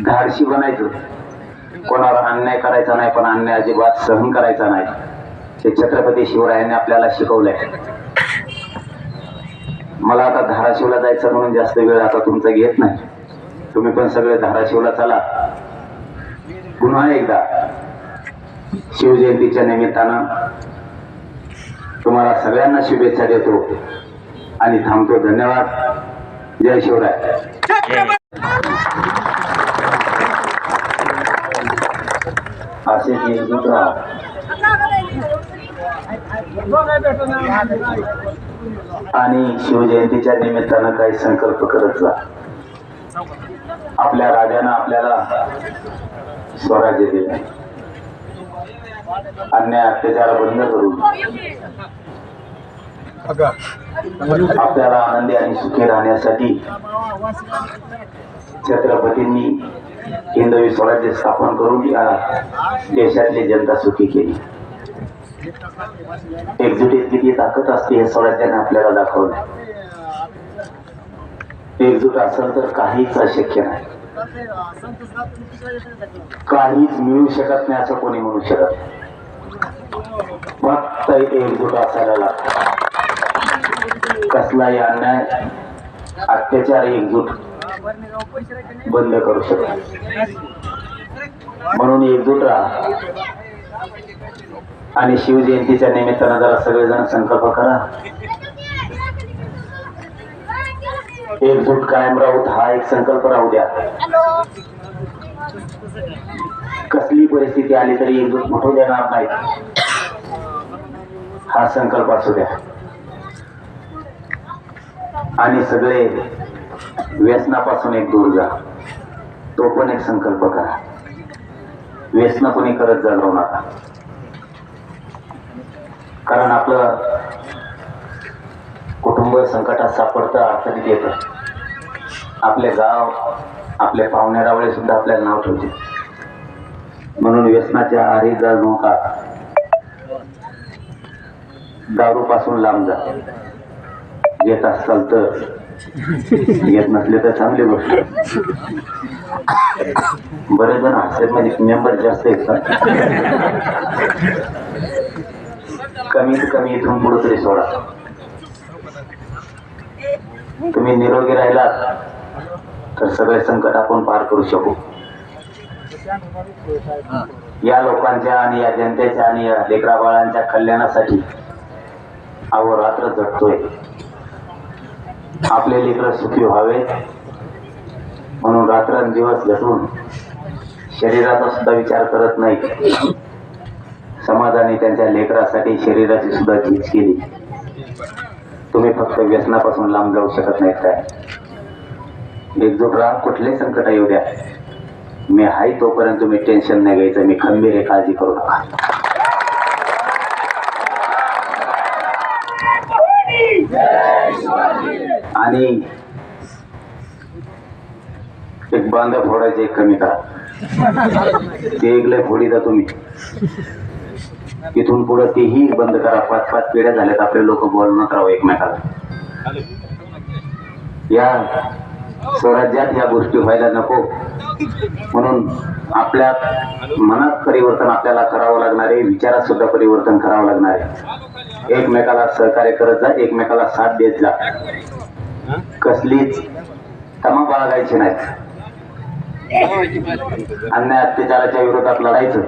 धाडशी बनायचं. कोणावर अन्याय करायचा नाही पण अन्याय अजिबात सहन करायचा नाही. हे छत्रपती शिवरायांनी आपल्याला शिकवलंय. मला आता धाराशिवला जायचं म्हणून जास्त वेळ आता तुमचा घेत नाही. तुम्ही पण सगळे धाराशिवला चला. पुन्हा एकदा शिवजयंतीच्या निमित्तानं तुम्हाला सगळ्यांना शुभेच्छा देतो आणि थांबतो. धन्यवाद. जय शिवराय. असे की दुसरा आणि शिवजयंतीच्या निमित्तानं काही संकल्प करत जा. आपल्या राजानं आपल्याला स्वराज्य दिलं. अन्याय अत्याचार बंद करून आपल्याला आनंदी आणि सुखी राहण्यासाठी छत्रपतींनी हिंदवी स्वराज्य स्थापन करून या देशातली जनता सुखी केली. एकजुटीत किती ताकद असते हे स्वराज्याने आपल्याला दाखवलं. एकजूट असेल तर काहीच अशक्य नाही. काहीच मिळू शकत नाही असं कोणी म्हणू शकत फक्त एकजूट असायला लागत. कसलाही अन्याय अत्याचार एकजूट बंद करू शकतो. म्हणून एकजूट राहा. आणि शिवजयंतीच्या निमित्तानं जरा सगळेजण संकल्प करा. एकजूट कायम राहूत हा एक संकल्प राहू द्या. कसली परिस्थिती आली तरी एकजूट मोठू देणार नाही. हा संकल्प असू द्या. आणि सगळे व्यसनापासून एक दूर जा. तो पण एक संकल्प करा. व्यसन कोणी करत जा जाऊ नका. कारण आपलं कुटुंब संकटात सापडतं अडचणीत येतं. आपले गाव आपले पाहुणे सुद्धा आपल्याला नाव ठेवते म्हणून व्यसनाच्या आरी जाऊ नका. दारू पासून लांब जा. येत असाल तर येत नसले तर चांगली गोष्ट. बरेच जण हसत मध्ये म्हणजे मेंबर जास्त येतात कमीत कमी इथून पुढे तरी सोडा. तुम्ही निरोगी राहिलात तर सगळे संकट आपण पार करू शकू. या लोकांच्या आणि या जनतेच्या आणि या लेकरा बाळांच्या कल्याणासाठी अहोरात्र झटतोय आपले लेकर सुखी व्हावे. म्हणून रात्रंदिवस लटून शरीराचा सुद्धा विचार करत नाही. समाजाने त्यांच्या लेकरासाठी शरीराची सुद्धा चीज केली. तुम्ही फक्त व्यसनापासून लांब जाऊ शकत नाहीत काय? एकजूट राहा कुठले संकट येऊ द्या मी आहे तोपर्यंत तुम्ही टेन्शन नाही घ्यायचं मी खंबीर आहे काळजी करू नका. आणि एक बांधा फोडायचे एक कमी करा. ते एक लय फोडी द्या तुम्ही. तिथून पुढे तेही बंद करा. पाच पाच पिढ्या झाल्यात आपले लोक बोलणं राहू एकमेकाला. या स्वराज्यात या गोष्टी व्हायला नको. म्हणून आपल्या मनात परिवर्तन आपल्याला करावं लागणार आहे. विचारात सुद्धा परिवर्तन करावं लागणार आहे. एकमेकाला सहकार्य करत जा एकमेकाला साथ देत जा. कसलीच तमा बाळगायची नाही अन्याय अत्याचाराच्या विरोधात लढायचं.